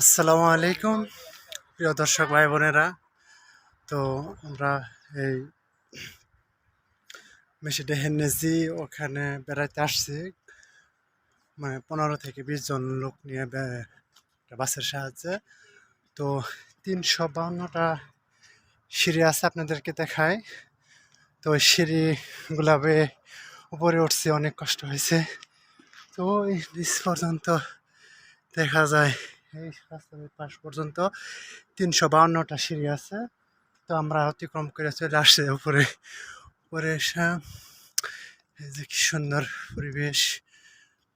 আসসালামু আলাইকুম প্রিয় দর্শক ভাই বোনেরা তো আমরা এই মেশিডে হেন্নেজি ওখানে বেড়াইতে আসছি। মানে পনেরো থেকে বিশ জন লোক নিয়ে বাসের সাহায্যে। তো তিনশো বাউন্নটা সিঁড়ি আছে আপনাদেরকে দেখায় তো ওই সিঁড়িগুলা বেয়ে উপরে উঠছে, অনেক কষ্ট হয়েছে। তো এই নিচ পর্যন্ত দেখা যায়। এই রাস্তার পাশ পর্যন্ত তিনশো বাউন্নটা সিঁড়ি আছে। তো আমরা অতিক্রম করে চলে আসছি উপরে। উপরে এসে এই যে কি সুন্দর পরিবেশ।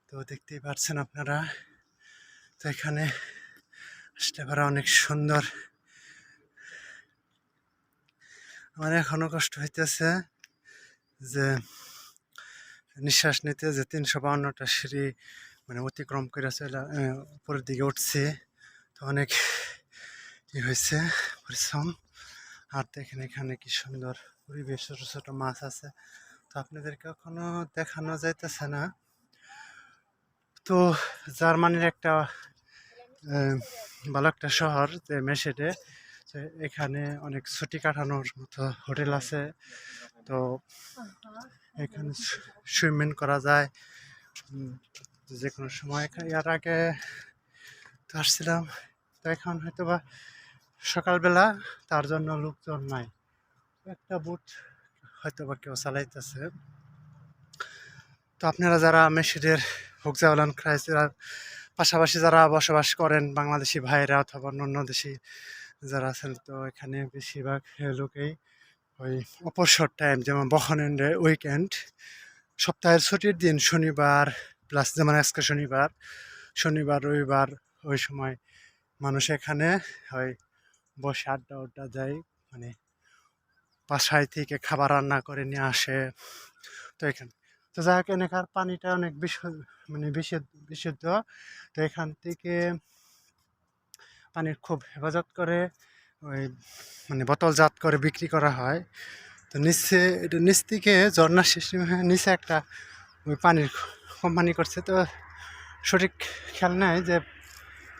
তো দেখতেই পাচ্ছেন আপনারা। তো এখানে আসতে পারা অনেক সুন্দর। আমার এখনও কষ্ট হইতেছে যে নিঃশ্বাস নিতে যে তিনশো বাউন্নটা সিঁড়ি মানে অতিক্রম করে চলে উপরের দিকে উঠছে, তো অনেক ই হয়েছে পরিশ্রম। আর দেখেন এখানে কি সুন্দর পরিবেশ, ছোটো ছোটো মাছ আছে। তো আপনাদেরকে এখনও দেখানো যাইতেছে না। তো জার্মানির একটা ভালো একটা শহর, যে মেসেডে তো এখানে অনেক ছুটি কাটানোর মতো হোটেল আছে। তো এখানে সুইমিং করা যায়। যে কোনো সময় এর আগে তো আসছিলাম। তো এখন হয়তো বা সকালবেলা তার জন্য লোকজন নাই। একটা বুট হয়তো বা কেউ চালাইতেছে। তো আপনারা যারা মেশিদের হোকজাওয়ালান ক্রাইসের পাশাপাশি যারা বসবাস করেন বাংলাদেশি ভাইরা অথবা অন্য দেশি যারা আছেন, তো এখানে বেশিরভাগ লোকেই ওই অবসর টাইম যেমন বহনেন্ডে উইকেন্ড সপ্তাহের ছুটির দিন, শনিবার প্লাস যেমন আজকে শনিবার শনিবার, রবিবার, ওই সময় মানুষ এখানে হয় বসে আড্ডা উড্ডা দেয় মানে বাসায় থেকে খাবার রান্না করে নিয়ে আসে, তো এখানে, তো যাক এখানকার পানিটা অনেক বিশুদ্ধ মানে বিশুদ্ধ, তো এখান থেকে পানির খুব হেফাজত করে, ওই মানে বোতলজাত করে বিক্রি করা হয়। তো নিচে, এটা নিচ থেকে ঝর্ণার সিস্টেম নিচে একটা ওই পানির কোম্পানি করছে। তো সঠিক খেয়াল নাই যে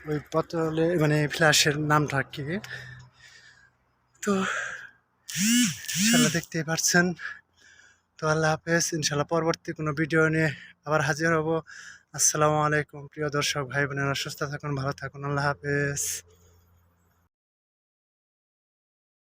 ওই বোতলে মানে ফ্ল্যাশের নামটা কি। তো ইনশাল্লাহ দেখতেই পারছেন। তো আল্লাহ হাফেজ ইনশাল্লাহ পরবর্তী কোনো ভিডিও নিয়ে আবার হাজির হব। আসসালামু আলাইকুম প্রিয় দর্শক ভাই বোনেরা সুস্থ থাকুন ভালো থাকুন আল্লাহ হাফেজ।